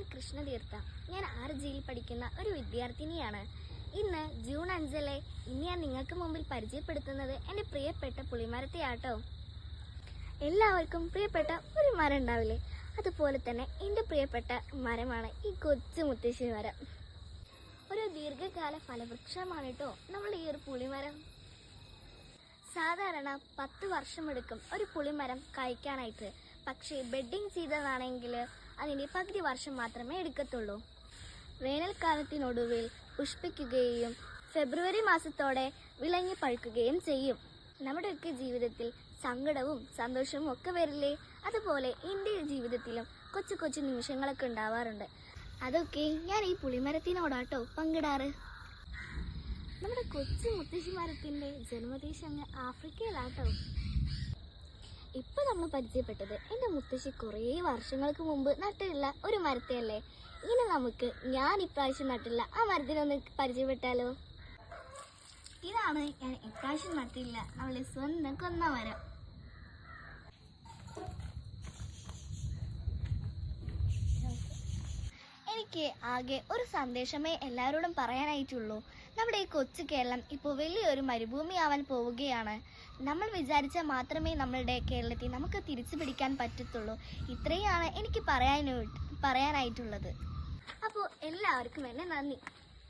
ഞാൻ കൃഷ്ണതീർത്ഥ. ഞാൻ ആർ ജിയിൽ പഠിക്കുന്ന ഒരു വിദ്യാർത്ഥിനിയാണ്. ഇന്ന് ജൂൺ അഞ്ചിലെ ഇനി ഞാൻ നിങ്ങൾക്ക് മുമ്പിൽ പരിചയപ്പെടുത്തുന്നത് എന്റെ പ്രിയപ്പെട്ട പുളിമരത്തെയാട്ടോ. എല്ലാവർക്കും പ്രിയപ്പെട്ട ഒരു മരം ഉണ്ടാവില്ലേ? അതുപോലെ തന്നെ എന്റെ പ്രിയപ്പെട്ട മരമാണ് ഈ കൊച്ചു മുത്തശ്ശി മരം. ഒരു ദീർഘകാല ഫലവൃക്ഷമാണ് കേട്ടോ നമ്മൾ ഈ ഒരു പുളിമരം. സാധാരണ പത്ത് വർഷമെടുക്കും ഒരു പുളിമരം കായ്ക്കാനായിട്ട്. പക്ഷേ ബെഡിങ് ചെയ്തതാണെങ്കിൽ അതിന്റെ പകുതി വർഷം മാത്രമേ എടുക്കത്തുള്ളൂ. വേനൽക്കാലത്തിനൊടുവിൽ പുഷ്പിക്കുകയും ഫെബ്രുവരി മാസത്തോടെ വിളഞ്ഞു പഴുക്കുകയും ചെയ്യും. നമ്മുടെയൊക്കെ ജീവിതത്തിൽ സങ്കടവും സന്തോഷവും ഒക്കെ വരില്ലേ? അതുപോലെ എന്റെ ജീവിതത്തിലും കൊച്ചു കൊച്ചു നിമിഷങ്ങളൊക്കെ ഉണ്ടാവാറുണ്ട്. അതൊക്കെ ഞാൻ ഈ പുളിമരത്തിനോടാട്ടോ പങ്കിടാറ്. നമ്മുടെ കൊച്ചു മുത്തശ്ശിമരത്തിന്റെ ജന്മദേശം അങ്ങ് ആഫ്രിക്കയിലാട്ടോ. ഇപ്പൊ നമ്മൾ പരിചയപ്പെട്ടത് എന്റെ മുത്തശ്ശി കുറേ വർഷങ്ങൾക്ക് മുമ്പ് നട്ടിട്ടുള്ള ഒരു മരത്തെയല്ലേ? ഇനി നമുക്ക് ഞാൻ ഇപ്രാവശ്യം നട്ടില്ല ആ മരത്തിനൊന്ന് പരിചയപ്പെട്ടാലോ? ഇതാണ് ഞാൻ ഇപ്രാവശ്യം നട്ടില്ല അവളെ സ്വന്തം കൊന്ന മരം. എനിക്ക് ആകെ ഒരു സന്ദേശമേ എല്ലാവരോടും പറയാനായിട്ടുള്ളൂ. നമ്മുടെ ഈ കൊച്ചു കേരളം ഇപ്പോൾ വലിയൊരു മരുഭൂമിയാവാൻ പോവുകയാണ്. നമ്മൾ വിചാരിച്ചാൽ മാത്രമേ നമ്മളുടെ കേരളത്തെ നമുക്ക് തിരിച്ചു പിടിക്കാൻ പറ്റത്തുള്ളൂ. ഇത്രയാണ് എനിക്ക് പറയാനായിട്ട് പറയാനായിട്ടുള്ളത്. അപ്പോൾ എല്ലാവർക്കും എന്നെ നന്ദി.